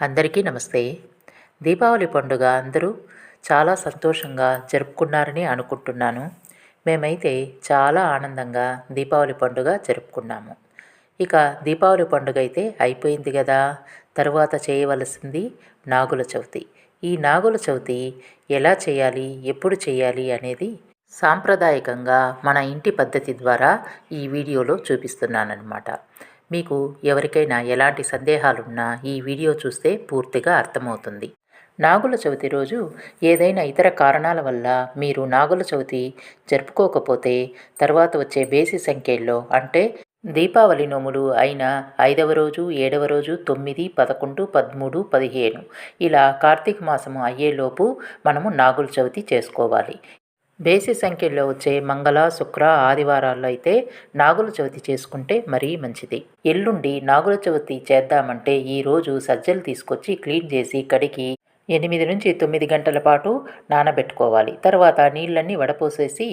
అందరికీ నమస్తే. దీపావళి పండుగ అందరూ చాలా సంతోషంగా జరుపుకున్నారని అనుకుంటున్నాను. మేమైతే చాలా ఆనందంగా దీపావళి పండుగ జరుపుకున్నాము. ఇక దీపావళి పండుగ అయితే అయిపోయింది కదా తరువాత చేయవలసింది నాగుల చవితి. ఈ నాగుల చవితి ఎలా చేయాలి ఎప్పుడు చేయాలి అనేది సాంప్రదాయకంగా మన ఇంటి పద్ధతి ద్వారా ఈ వీడియోలో చూపిస్తున్నానన్నమాట. మీకు ఎవరికైనా ఎలాంటి సందేహాలున్నా ఈ వీడియో చూస్తే పూర్తిగా అర్థమవుతుంది. నాగుల చవితి రోజు ఏదైనా ఇతర కారణాల వల్ల మీరు నాగుల చవితి జరుపుకోకపోతే తర్వాత వచ్చే బేసి సంఖ్యల్లో అంటే దీపావళి నోములు అయిన ఐదవ రోజు ఏడవ రోజు తొమ్మిది పదకొండు పదమూడు పదిహేను ఇలా కార్తీక మాసము అయ్యేలోపు మనము నాగుల చవితి చేసుకోవాలి. బేసి సంఖ్యలో వచ్చే మంగళ శుక్ర ఆదివారాల్లో అయితే నాగుల చవితి చేసుకుంటే మరీ మంచిది. ఎల్లుండి నాగుల చవితి చేద్దామంటే ఈరోజు సజ్జలు తీసుకొచ్చి క్లీన్ చేసి కడిగి ఎనిమిది నుంచి తొమ్మిది గంటల పాటు నానబెట్టుకోవాలి. తర్వాత నీళ్ళన్నీ వడపోసేసి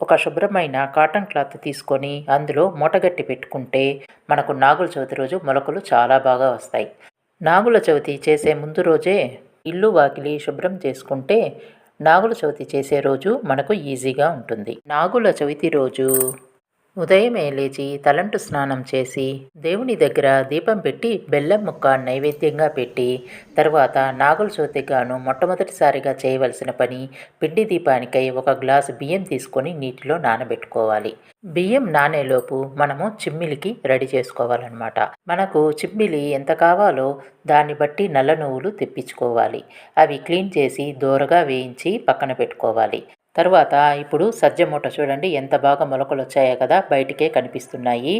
ఒక శుభ్రమైన కాటన్ క్లాత్ తీసుకొని అందులో మూటగట్టి పెట్టుకుంటే మనకు నాగుల చవితి రోజు మొలకలు చాలా బాగా వస్తాయి. నాగుల చవితి చేసే ముందు రోజే ఇల్లు వాకిలి శుభ్రం చేసుకుంటే నాగుల చవితి చేసే రోజు మనకు ఈజీగా ఉంటుంది. నాగుల చవితి రోజు. ఉదయమే లేచి తలంటు స్నానం చేసి దేవుని దగ్గర దీపం పెట్టి బెల్లం ముక్క నైవేద్యంగా పెట్టి తర్వాత నాగుల చోతిగాను మొట్టమొదటిసారిగా చేయవలసిన పని పిండి దీపానికై ఒక గ్లాసు బియ్యం తీసుకొని నీటిలో నానబెట్టుకోవాలి. బియ్యం నానేలోపు మనము చిమ్మిలికి రెడీ చేసుకోవాలన్నమాట. మనకు చిమ్మిలి ఎంత కావాలో దాన్ని బట్టి నల్ల నువ్వులు తెప్పించుకోవాలి. అవి క్లీన్ చేసి దూరగా వేయించి పక్కన పెట్టుకోవాలి. తర్వాత ఇప్పుడు సజ్జ మూట చూడండి ఎంత బాగా మొలకలు వచ్చాయో కదా బయటికే కనిపిస్తున్నాయి.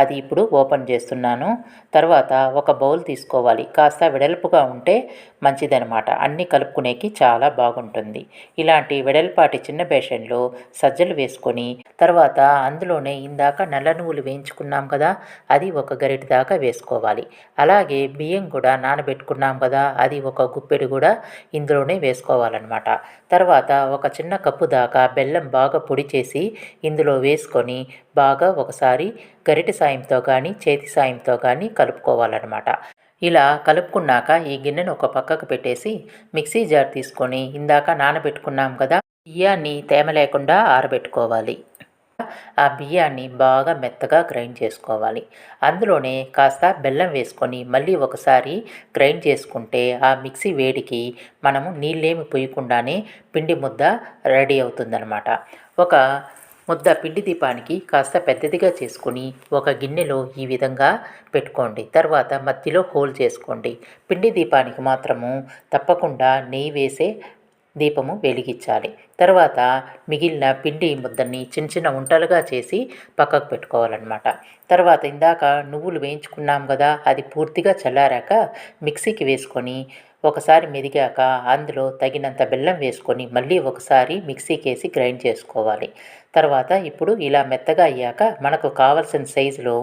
అది ఇప్పుడు ఓపెన్ చేస్తున్నాను. తర్వాత ఒక బౌల్ తీసుకోవాలి. కాస్త వెడల్పుగా ఉంటే మంచిదనమాట అన్నీ కలుపుకునేకి చాలా బాగుంటుంది. ఇలాంటి వెడల్పాటి చిన్న బేషన్లో సజ్జలు వేసుకొని తర్వాత అందులోనే ఇందాక నల్ల నువ్వులు వేయించుకున్నాం కదా అది ఒక గరిటి దాకా వేసుకోవాలి. అలాగే బియ్యం కూడా నానబెట్టుకున్నాం కదా అది ఒక గుప్పెడు కూడా ఇందులోనే వేసుకోవాలన్నమాట. తర్వాత ఒక చిన్న కప్పు దాకా బెల్లం బాగా పొడి చేసి ఇందులో వేసుకొని బాగా ఒకసారి గరిటె సాయంతో కానీ చేతి సాయంతో కానీ కలుపుకోవాలన్నమాట. ఇలా కలుపుకున్నాక ఈ గిన్నెను ఒక పక్కకు పెట్టేసి మిక్సీ జార్ తీసుకొని ఇందాక నానబెట్టుకున్నాం కదా బియ్యాన్ని తేమ లేకుండా ఆరబెట్టుకోవాలి. ఆ బియ్యాన్ని బాగా మెత్తగా గ్రైండ్ చేసుకోవాలి. అందులోనే కాస్త బెల్లం వేసుకొని మళ్ళీ ఒకసారి గ్రైండ్ చేసుకుంటే ఆ మిక్సీ వేడికి మనము నీళ్ళేమి పోయకుండానే పిండి ముద్ద రెడీ అవుతుందన్నమాట. ఒక ముద్ద పిండి దీపానికి కాస్త పెద్దదిగా చేసుకుని ఒక గిన్నెలో ఈ విధంగా పెట్టుకోండి. తర్వాత మధ్యలో హోల్ చేసుకోండి. పిండి దీపానికి మాత్రము తప్పకుండా నెయ్యి వేసే దీపము వెలిగించాలి. తర్వాత మిగిలిన పిండి ముద్దని చిన్న చిన్న ఉంటలుగా చేసి పక్కకు పెట్టుకోవాలన్నమాట. తర్వాత ఇందాక నువ్వులు వేయించుకున్నాం కదా అది పూర్తిగా చల్లారాక మిక్సీకి వేసుకొని ఒకసారి మెదిగాక అందులో తగినంత బెల్లం వేసుకొని మళ్ళీ ఒకసారి మిక్సీకి వేసి గ్రైండ్ చేసుకోవాలి. తర్వాత ఇప్పుడు ఇలా మెత్తగా అయ్యాక మనకు కావలసిన సైజులో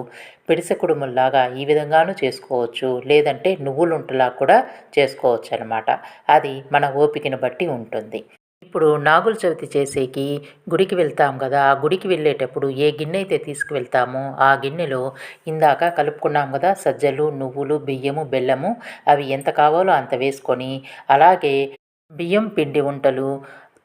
పిడిసె కుడుముల్లాగా ఈ విధంగానూ చేసుకోవచ్చు. లేదంటే నువ్వులుంటలా కూడా చేసుకోవచ్చు అనమాట అది మన ఓపికను బట్టి ఉంటుంది. ఇప్పుడు నాగుల చవితి చేసేకి గుడికి వెళ్తాం కదా ఆ గుడికి వెళ్ళేటప్పుడు ఏ గిన్నె అయితే తీసుకువెళ్తామో ఆ గిన్నెలో ఇందాక కలుపుకున్నాం కదా సజ్జలు నువ్వులు బియ్యము బెల్లము అవి ఎంత కావాలో అంత వేసుకొని అలాగే బియ్యం పిండి వంటలు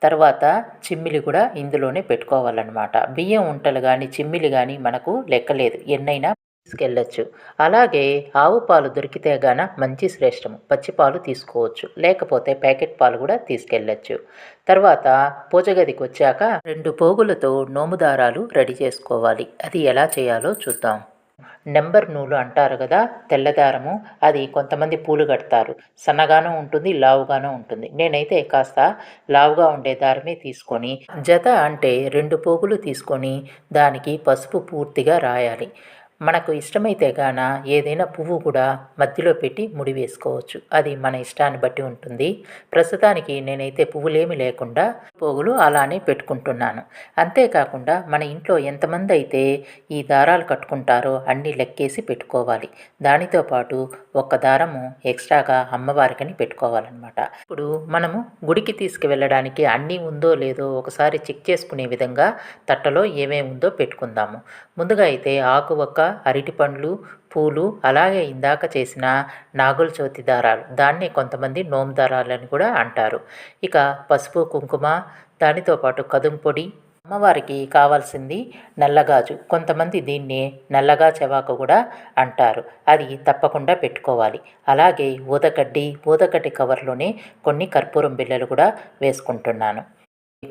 తర్వాత చిమ్మిలి కూడా ఇందులోనే పెట్టుకోవాలన్నమాట. బియ్యం ఉంటలు కానీ చిమ్మిలి కానీ మనకు లెక్కలేదు. ఎన్నైనా తీసుకెళ్ళచ్చు. అలాగే ఆవు పాలు దొరికితే గాన మంచి శ్రేష్టము. పచ్చిపాలు తీసుకోవచ్చు. లేకపోతే ప్యాకెట్ పాలు కూడా తీసుకెళ్ళచ్చు. తర్వాత పూజ గదికి వచ్చాక రెండు పోగులతో నోముదారాలు రెడీ చేసుకోవాలి. అది ఎలా చేయాలో చూద్దాం. నెంబర్ నూలు అంటారు కదా తెల్లదారము. అది కొంతమంది పూలు కడతారు. సన్నగానూ ఉంటుంది లావుగానూ ఉంటుంది. నేనైతే కాస్త లావుగా ఉండే దారమే తీసుకొని జత అంటే రెండు పోగులు తీసుకొని దానికి పసుపు పూర్తిగా రాయాలి. మనకు ఇష్టమైతే గాన ఏదైనా పువ్వు కూడా మధ్యలో పెట్టి ముడి వేసుకోవచ్చు. అది మన ఇష్టాన్ని బట్టి ఉంటుంది. ప్రస్తుతానికి నేనైతే పువ్వులేమి లేకుండా పోగులు అలానే పెట్టుకుంటున్నాను. అంతేకాకుండా మన ఇంట్లో ఎంతమంది అయితే ఈ దారాలు కట్టుకుంటారో అన్నీ లెక్కేసి పెట్టుకోవాలి. దానితో పాటు ఒక దారము ఎక్స్ట్రాగా అమ్మవారికని పెట్టుకోవాలన్నమాట. ఇప్పుడు మనము గుడికి తీసుకువెళ్ళడానికి అన్నీ ఉందో లేదో ఒకసారి చెక్ చేసుకునే విధంగా తట్టలో ఏమేమి ఉందో పెట్టుకుందాము. ముందుగా అయితే ఆకు ఒక్క అరటి పండ్లు పూలు అలాగే ఇందాక చేసిన నాగుల చవితి దారాలు. దాన్ని కొంతమంది నోము దారాలు అని కూడా అంటారు. ఇక పసుపు కుంకుమ దానితో పాటు కదుంపొడి అమ్మవారికి కావాల్సింది నల్లగాజు. కొంతమంది దీన్ని నల్లగా చెవాకు కూడా అంటారు. అది తప్పకుండా పెట్టుకోవాలి. అలాగే ఊదగడ్డి ఊదగడ్డి కవర్లోనే కొన్ని కర్పూరం బిళ్ళలు కూడా వేసుకుంటున్నాను.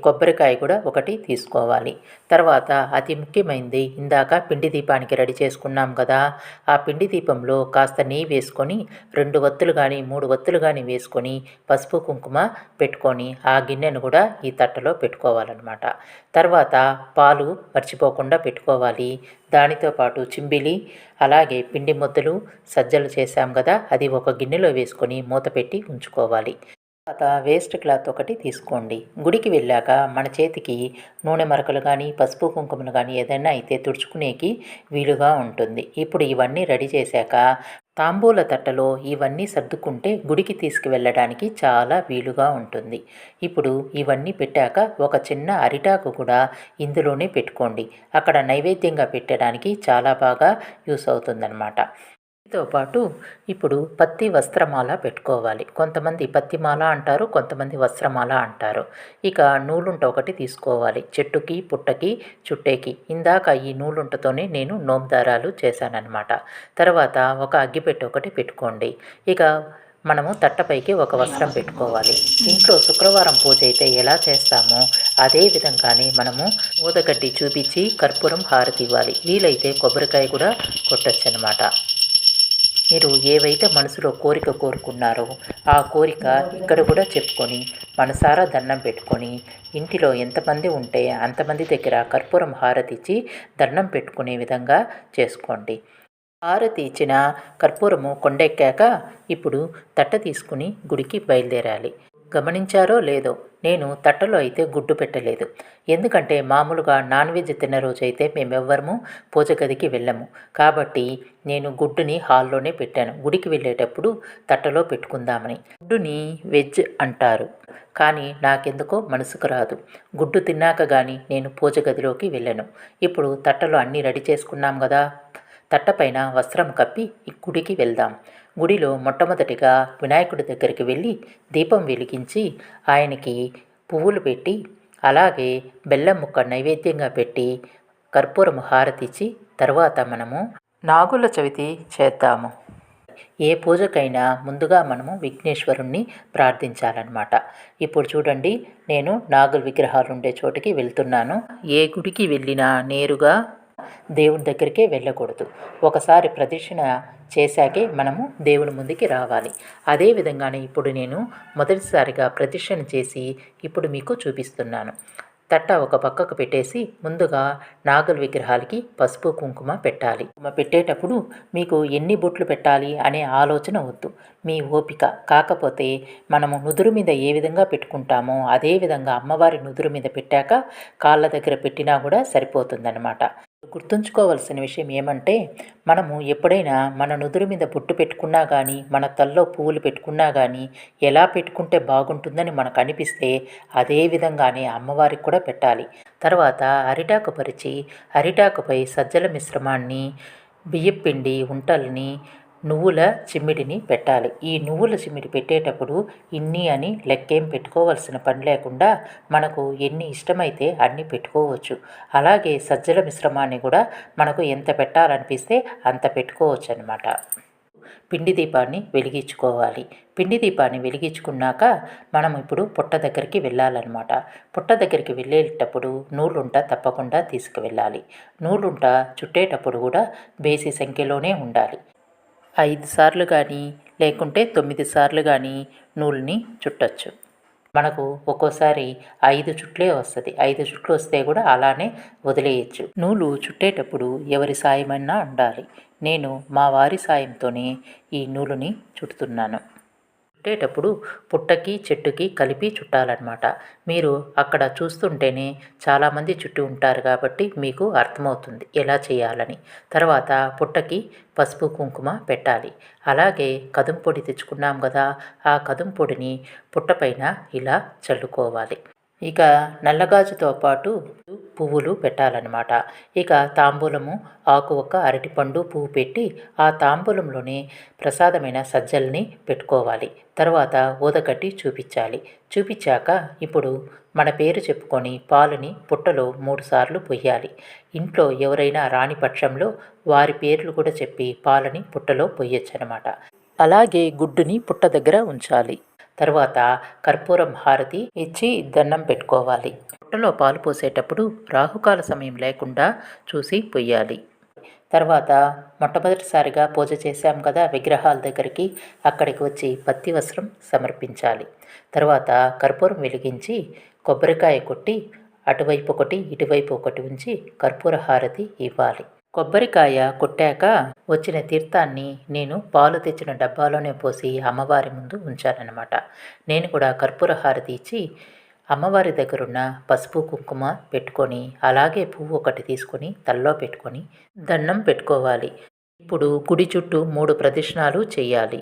కొబ్బరికాయ కూడా ఒకటి తీసుకోవాలి. తర్వాత అతి ముఖ్యమైనది ఇందాక పిండి దీపానికి రెడీ చేసుకున్నాం కదా ఆ పిండి దీపంలో కాస్త నెయ్యి వేసుకొని రెండు వత్తులు కానీ మూడు వత్తులు కానీ వేసుకొని పసుపు కుంకుమ పెట్టుకొని ఆ గిన్నెను కూడా ఈ తట్టలో పెట్టుకోవాలన్నమాట. తర్వాత పాలు మర్చిపోకుండా పెట్టుకోవాలి. దానితో పాటు చింబిలి అలాగే పిండి ముద్దలు సజ్జలు చేశాం కదా అది ఒక గిన్నెలో వేసుకొని మూత పెట్టి ఉంచుకోవాలి. తర్వాత వేస్ట్ క్లాత్ ఒకటి తీసుకోండి. గుడికి వెళ్ళాక మన చేతికి నూనె మరకలు కానీ పసుపు కుంకుమలు కానీ ఏదైనా అయితే తుడుచుకునేకి వీలుగా ఉంటుంది. ఇప్పుడు ఇవన్నీ రెడీ చేశాక తాంబూల తట్టలో ఇవన్నీ సర్దుకుంటే గుడికి తీసుకువెళ్ళడానికి చాలా వీలుగా ఉంటుంది. ఇప్పుడు ఇవన్నీ పెట్టాక ఒక చిన్న అరిటాకు కూడా ఇందులోనే పెట్టుకోండి. అక్కడ నైవేద్యంగా పెట్టడానికి చాలా బాగా యూస్ అవుతుందన్నమాట. దీంతో పాటు ఇప్పుడు పత్తి వస్త్రమాల పెట్టుకోవాలి. కొంతమంది పత్తిమాల అంటారు కొంతమంది వస్త్రమాల అంటారు. ఇక నూలుంట ఒకటి తీసుకోవాలి. చెట్టుకి పుట్టకి చుట్టేకి. ఇందాక ఈ నూలుంటతోనే నేను నోముదారాలు చేశానన్నమాట. తర్వాత ఒక అగ్గిపెట్టె ఒకటి పెట్టుకోండి. ఇక మనము తట్టపైకి ఒక వస్త్రం పెట్టుకోవాలి. ఇంట్లో శుక్రవారం పూజ అయితే ఎలా చేస్తామో అదే విధంగానే మనము ఊదగడ్డి చూపించి కర్పూరం హారతి ఇవ్వాలి. వీలైతే కొబ్బరికాయ కూడా కొట్టచ్చు అనమాట మీరు ఏవైతే మనసులో కోరిక కోరుకున్నారో ఆ కోరిక ఇక్కడ కూడా చెప్పుకొని మనసారా దండం పెట్టుకొని ఇంటిలో ఎంతమంది ఉంటే అంతమంది దగ్గర కర్పూరం హారతి ఇచ్చి దండం పెట్టుకునే విధంగా చేసుకోండి. హారతి ఇచ్చిన కర్పూరము కొండెక్కాక ఇప్పుడు తట్ట తీసుకుని గుడికి బయలుదేరాలి. గమనించారో లేదో నేను తట్టలో అయితే గుడ్డు పెట్టలేదు. ఎందుకంటే మామూలుగా నాన్ వెజ్ తిన్న రోజైతే మేమెవ్వరము పూజ గదికి వెళ్ళము. కాబట్టి నేను గుడ్డుని హాల్లోనే పెట్టాను. గుడికి వెళ్ళేటప్పుడు తట్టలో పెట్టుకుందామని. గుడ్డుని వెజ్ అంటారు. కానీ నాకెందుకో మనసుకు రాదు. గుడ్డు తిన్నాక కానీ నేను పూజ గదిలోకి వెళ్ళను. ఇప్పుడు తట్టలో అన్నీ రెడీ చేసుకున్నాం కదా. తట్టపైన వస్త్రం కప్పి గుడికి వెళ్దాం. గుడిలో మొట్టమొదటిగా వినాయకుడి దగ్గరికి వెళ్ళి దీపం వెలిగించి ఆయనకి పువ్వులు పెట్టి అలాగే బెల్లం ముక్క నైవేద్యంగా పెట్టి కర్పూరం హారతిచ్చి తర్వాత మనము నాగుల చవితి చేద్దాము. ఏ పూజకైనా ముందుగా మనము విఘ్నేశ్వరుణ్ణి ప్రార్థించాలన్నమాట. ఇప్పుడు చూడండి నేను నాగుల విగ్రహాలు ఉండే చోటికి వెళ్తున్నాను. ఏ గుడికి వెళ్ళినా నేరుగా దేవుడి దగ్గరికే వెళ్ళకూడదు. ఒకసారి ప్రదక్షిణ చేశాకే మనము దేవుని ముందుకి రావాలి. అదే విధంగానే ఇప్పుడు నేను మొదటిసారిగా ప్రదక్షిణ చేసి ఇప్పుడు మీకు చూపిస్తున్నాను. తట్ట ఒక పక్కకు పెట్టేసి ముందుగా నాగుల విగ్రహాలకి పసుపు కుంకుమ పెట్టాలి. కుంకుమ పెట్టేటప్పుడు మీకు ఎన్ని బొట్లు పెట్టాలి అనే ఆలోచన వద్దు. మీ ఓపిక. కాకపోతే మనము నుదురు మీద ఏ విధంగా పెట్టుకుంటామో అదే విధంగా అమ్మవారి నుదురు మీద పెట్టాక కాళ్ళ దగ్గర పెట్టినా కూడా సరిపోతుందన్నమాట. గుర్తుంచుకోవాల్సిన విషయం ఏమంటే మనము ఎప్పుడైనా మన నుదురు మీద బొట్టు పెట్టుకున్నా కానీ మన తల్లో పువ్వులు పెట్టుకున్నా కానీ ఎలా పెట్టుకుంటే బాగుంటుందని మనకు అనిపిస్తే అదే విధంగానే అమ్మవారికి కూడా పెట్టాలి. తర్వాత అరిటాకు పరిచి అరిటాకుపై సజ్జల మిశ్రమాన్ని బియ్యపిండి ఉంటల్ని నువ్వుల చిమ్మిడిని పెట్టాలి. ఈ నువ్వుల చిమ్మిడి పెట్టేటప్పుడు ఇన్ని అని లెక్కేం పెట్టుకోవాల్సిన పని లేకుండా మనకు ఎన్ని ఇష్టమైతే అన్ని పెట్టుకోవచ్చు. అలాగే సజ్జల మిశ్రమాన్ని కూడా మనకు ఎంత పెట్టాలనిపిస్తే అంత పెట్టుకోవచ్చు అనమాట పిండి దీపాన్ని వెలిగించుకోవాలి. పిండి దీపాన్ని వెలిగించుకున్నాక మనం ఇప్పుడు పుట్ట దగ్గరికి వెళ్ళాలన్నమాట. పుట్ట దగ్గరికి వెళ్ళేటప్పుడు నూలుంట తప్పకుండా తీసుకువెళ్ళాలి. నూలుంట చుట్టేటప్పుడు కూడా బేసి సంఖ్యలోనే ఉండాలి. ఐదు సార్లు కానీ లేకుంటే తొమ్మిది సార్లు కానీ నూలుని చుట్టచ్చు. మనకు ఒక్కోసారి ఐదు చుట్లే వస్తుంది. ఐదు చుట్లు వస్తే కూడా అలానే వదిలేయచ్చు. నూలు చుట్టేటప్పుడు ఎవరి సాయమైనా ఉండాలి నేను మా వారి సాయంతోనే ఈ నూలుని చుడుతున్నాను. చుట్టేటప్పుడు పుట్టకి చెట్టుకి కలిపి చుట్టాలన్నమాట. మీరు అక్కడ చూస్తుంటేనే చాలామంది చుట్టూ ఉంటారు కాబట్టి మీకు అర్థమవుతుంది ఎలా చేయాలని. తర్వాత పుట్టకి పసుపు కుంకుమ పెట్టాలి. అలాగే కదుం పొడి తెచ్చుకున్నాం కదా ఆ కదుం పొడిని పుట్టపైన ఇలా చల్లుకోవాలి. ఇక నల్లగాజుతో పాటు పువ్వులు పెట్టాలన్నమాట. ఇక తాంబూలము ఆకు ఒక అరటిపండు పువ్వు పెట్టి ఆ తాంబూలంలోనే ప్రసాదమైన సజ్జల్ని పెట్టుకోవాలి. తర్వాత ఊదకట్టి చూపించాలి. చూపించాక ఇప్పుడు మన పేరు చెప్పుకొని పాలుని పుట్టలో మూడుసార్లు పొయ్యాలి. ఇంట్లో ఎవరైనా రాని పక్షంలో వారి పేర్లు కూడా చెప్పి పాలని పుట్టలో పొయ్యొచ్చు అనమాట అలాగే గుడ్డుని పుట్ట దగ్గర ఉంచాలి. తర్వాత కర్పూరం హారతి ఇచ్చి దండం పెట్టుకోవాలి. పొట్టలో పాలు పోసేటప్పుడు రాహుకాల సమయం లేకుండా చూసి పొయ్యాలి. తర్వాత మొట్టమొదటిసారిగా పూజ చేశాం కదా విగ్రహాల దగ్గరికి అక్కడికి వచ్చి పత్తి వస్త్రం సమర్పించాలి. తర్వాత కర్పూరం వెలిగించి కొబ్బరికాయ కొట్టి అటువైపు ఒకటి ఇటువైపు ఒకటి ఉంచి కర్పూర హారతి ఇవ్వాలి. కొబ్బరికాయ కొట్టాక వచ్చిన తీర్థాన్ని నేను పాలు తెచ్చిన డబ్బాలోనే పోసి అమ్మవారి ముందు ఉంచానన్నమాట. నేను కూడా కర్పూర హారతి ఇచ్చి అమ్మవారి దగ్గరున్న పసుపు కుంకుమ పెట్టుకొని అలాగే పువ్వు ఒకటి తీసుకొని తల్లో పెట్టుకొని దండం పెట్టుకోవాలి. ఇప్పుడు గుడి చుట్టూ మూడు ప్రదక్షిణాలు చేయాలి.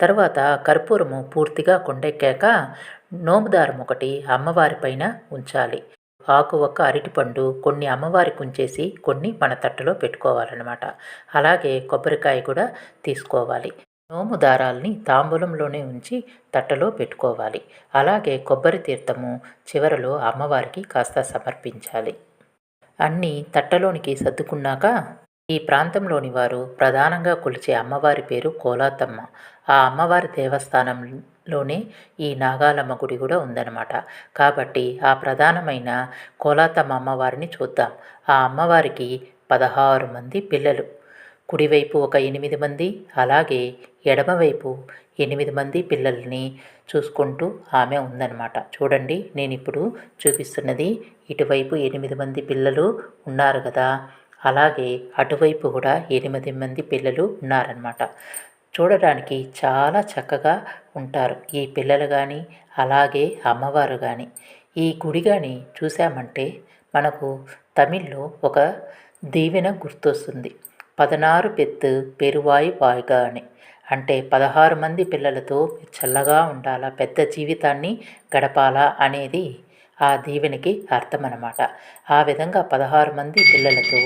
తర్వాత కర్పూరము పూర్తిగా కొండెక్కాక నోముదారం ఒకటి అమ్మవారి పైన ఉంచాలి. ఆకు ఒక్క అరటిపండు కొన్ని అమ్మవారి కుంచేసి కొన్ని మన తట్టలో పెట్టుకోవాలన్నమాట. అలాగే కొబ్బరికాయ కూడా తీసుకోవాలి. నోము దారాల్ని తాంబూలంలోనే ఉంచి తట్టలో పెట్టుకోవాలి. అలాగే కొబ్బరి తీర్థము చివరలో అమ్మవారికి కాస్త సమర్పించాలి. అన్నీ తట్టలోనికి సర్దుకున్నాక ఈ ప్రాంతంలోని వారు ప్రధానంగా కొలిచే అమ్మవారి పేరు కోలాతమ్మ. ఆ అమ్మవారి దేవస్థానం లోనే ఈ నాగాలమ్మ గుడి కూడా ఉందన్నమాట. కాబట్టి ఆ ప్రధానమైన కోలాతమ్మ అమ్మవారిని చూద్దాం. ఆ అమ్మవారికి పదహారు మంది పిల్లలు. కుడివైపు ఒక ఎనిమిది మంది అలాగే ఎడమవైపు ఎనిమిది మంది పిల్లల్ని చూసుకుంటూ ఆమె ఉందన్నమాట. చూడండి నేను ఇప్పుడు చూపిస్తున్నది ఇటువైపు ఎనిమిది మంది పిల్లలు ఉన్నారు కదా అలాగే అటువైపు కూడా ఎనిమిది మంది పిల్లలు ఉన్నారనమాట చూడడానికి చాలా చక్కగా ఉంటారు. ఈ పిల్లలు కానీ అలాగే అమ్మవారు కానీ ఈ గుడి కానీ చూసామంటే మనకు తమిళ్ళో ఒక దీవెన గుర్తొస్తుంది. పదనారు పెత్తు పెరువాయి వాయిగా అని. అంటే పదహారు మంది పిల్లలతో చల్లగా ఉండాలా పెద్ద జీవితాన్ని గడపాలా అనేది ఆ దీవెనికి అర్థం అన్నమాట ఆ విధంగా పదహారు మంది పిల్లలతో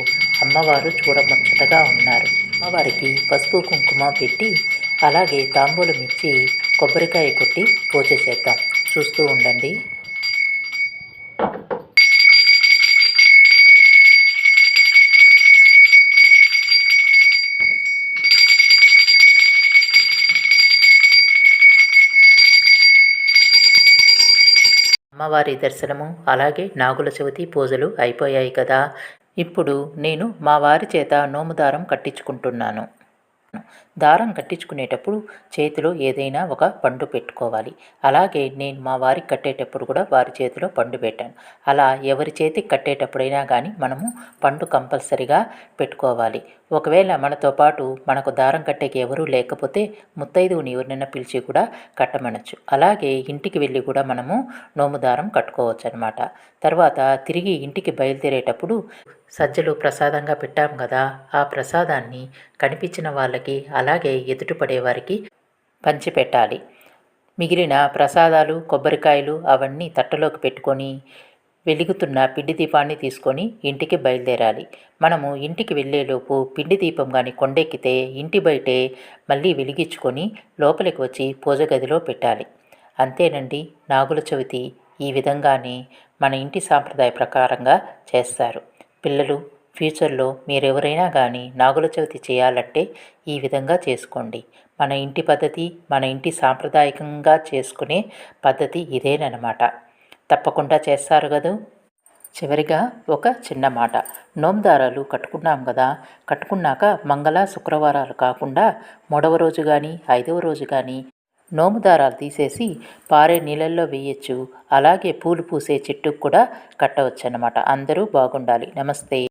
అమ్మవారు చూడముచ్చటగా ఉన్నారు. అమ్మవారికి పసుపు కుంకుమ పెట్టి అలాగే తాంబూలం ఇచ్చి కొబ్బరికాయ కొట్టి పూజ చేద్దాం. చూస్తూ ఉండండి. అమ్మవారి దర్శనము అలాగే నాగుల చవితి పూజలు అయిపోయాయి కదా. ఇప్పుడు నేను మా వారి చేత నోముదారం కట్టించుకుంటున్నాను. దారం కట్టించుకునేటప్పుడు చేతిలో ఏదైనా ఒక పండు పెట్టుకోవాలి. అలాగే నేను మా వారికి కట్టేటప్పుడు కూడా వారి చేతిలో పండు పెట్టాను. అలా ఎవరి చేతికి కట్టేటప్పుడైనా కానీ మనము పండు కంపల్సరిగా పెట్టుకోవాలి. ఒకవేళ మనతో పాటు మనకు దారం కట్టేకి ఎవరూ లేకపోతే ముత్తైదువుని ఎవరినైనా పిలిచి కూడా కట్టమనొచ్చు. అలాగే ఇంటికి వెళ్ళి కూడా మనము నోము దారం కట్టుకోవచ్చు అనమాట తర్వాత తిరిగి ఇంటికి బయలుదేరేటప్పుడు సజ్జలు ప్రసాదంగా పెట్టాం కదా ఆ ప్రసాదాన్ని కనిపించిన వాళ్ళకి అలాగే ఎదుటిపడే వారికి పంచిపెట్టాలి. మిగిలిన ప్రసాదాలు కొబ్బరికాయలు అవన్నీ తట్టలోకి పెట్టుకొని వెలుగుతున్న పిండి దీపాన్ని తీసుకొని ఇంటికి బయలుదేరాలి. మనము ఇంటికి వెళ్ళేలోపు పిండి దీపం కానీ కొండెక్కితే ఇంటి బయటే మళ్ళీ వెలిగించుకొని లోపలికి వచ్చి పూజ గదిలో పెట్టాలి. అంతేనండి నాగుల చవితి ఈ విధంగానే మన ఇంటి సాంప్రదాయ ప్రకారంగా చేస్తారు. పిల్లలు ఫ్యూచర్లో మీరెవరైనా కానీ నాగుల చవితి చేయాలంటే ఈ విధంగా చేసుకోండి. మన ఇంటి పద్ధతి మన ఇంటి సాంప్రదాయకంగా చేసుకునే పద్ధతి ఇదేనమాట తప్పకుండా చేస్తారు కదూ? చివరిగా ఒక చిన్న మాట. నోందారాలు కట్టుకున్నాం కదా కట్టుకున్నాక మంగళ శుక్రవారాలు కాకుండా మూడవ రోజు కానీ ఐదవ రోజు కానీ నోము దారాలు తీసేసి పారే నీళ్ళల్లో వేయచ్చు. అలాగే పూలు పూసే చెట్టుకు కూడా కట్టవచ్చు అన్నమాట అందరూ బాగుండాలి. నమస్తే.